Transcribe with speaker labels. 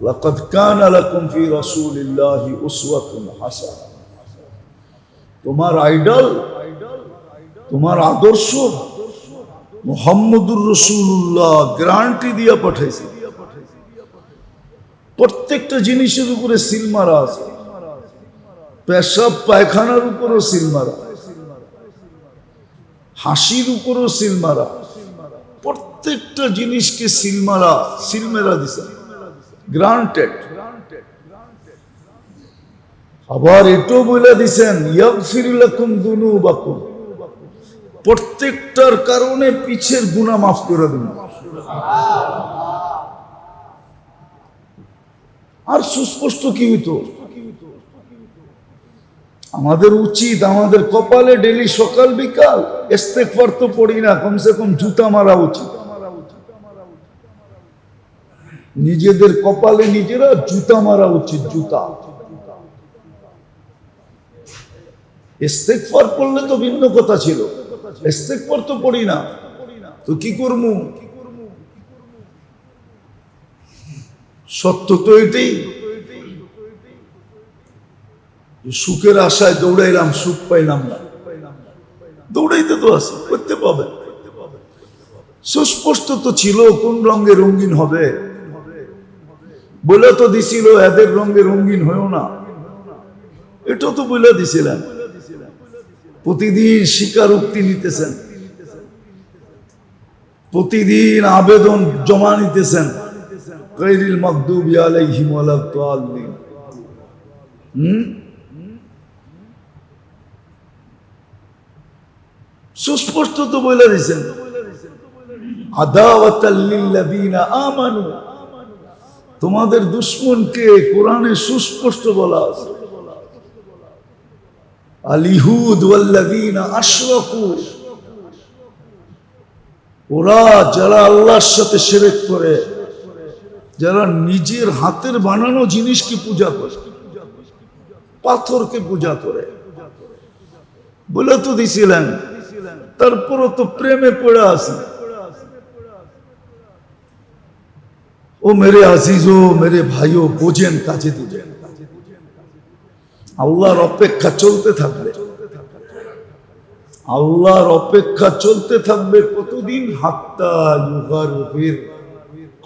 Speaker 1: لقد كان لكم في رسول الله أسوة حسنة তোমার আইডল তোমার আদর্শ মোহাম্মদুর রসুল্লাহ গ্যারান্টি দিয়া পাঠাইছে প্রত্যেকটা জিনিসের উপরে সিল মারা আছে পেশাব পায়খানার উপরও সিল মারা হাসির উপরও সিল মারা প্রত্যেকটা জিনিসকে সিল মারা সিল মেরা দিছে গ্রান্টেড আবার এটাও বলে দিছেন প্রত্যেকটার কারণে পিছের গুনাহ মাফ করে দিন। আর সুস্পষ্ট কি হইতো? আমাদের উচিত, আমাদের কপালে ডেলি সকাল বিকাল, ইস্তেগফার তো পড়ি না, কমসে কম জুতা মারা উচিত। নিজেদের কপালে নিজেরা জুতা মারা উচিত, জুতা। ইস্তেগফার পড়লে তো ভিন্ন কথা ছিল। ইস্তেগফার তো পড়ি না। তো কি করমু? সত্য তো এটাই। সুখের আশায় দৌড়াইলাম, সুখ পাইলাম না। দৌড়াইতে তো আছে, করতে পাবে। সুস্পষ্ট তো ছিল কোন রঙে রঙিন হবে। বলে তো দিছিল, এদের রঙে রঙিন হয়েও না। এটা তো বলে দিছিলেন। প্রতিদিন স্বীকারোক্তি নিতেছেন। প্রতিদিন আবেদন জমা নিতেছেন। সুস্পষ্ট তো বলে দিছেন। আদাওয়াতাল্লিল্লাযীনা আমানু। তোমাদের দুশ্মনকে কোরআনে সুস্পষ্ট বলা আছে। ওরা যারা আল্লাহর সাথে শিরক করে, যারা নিজের হাতের বানানো জিনিসকে পূজা করে, পাথরকে পূজা করে। বলে তো দিছিলেন, তারপরও তো প্রেমে পড়ে আছে। ও মেরে ও মেরে ভাই ও বোঝেন, কাজে দুজেন। আল্লাহর অপেক্ষা চলতে থাকবে। আল্লাহর অপেক্ষা চলতে থাকবে কতদিন? হাত্তা ইউগার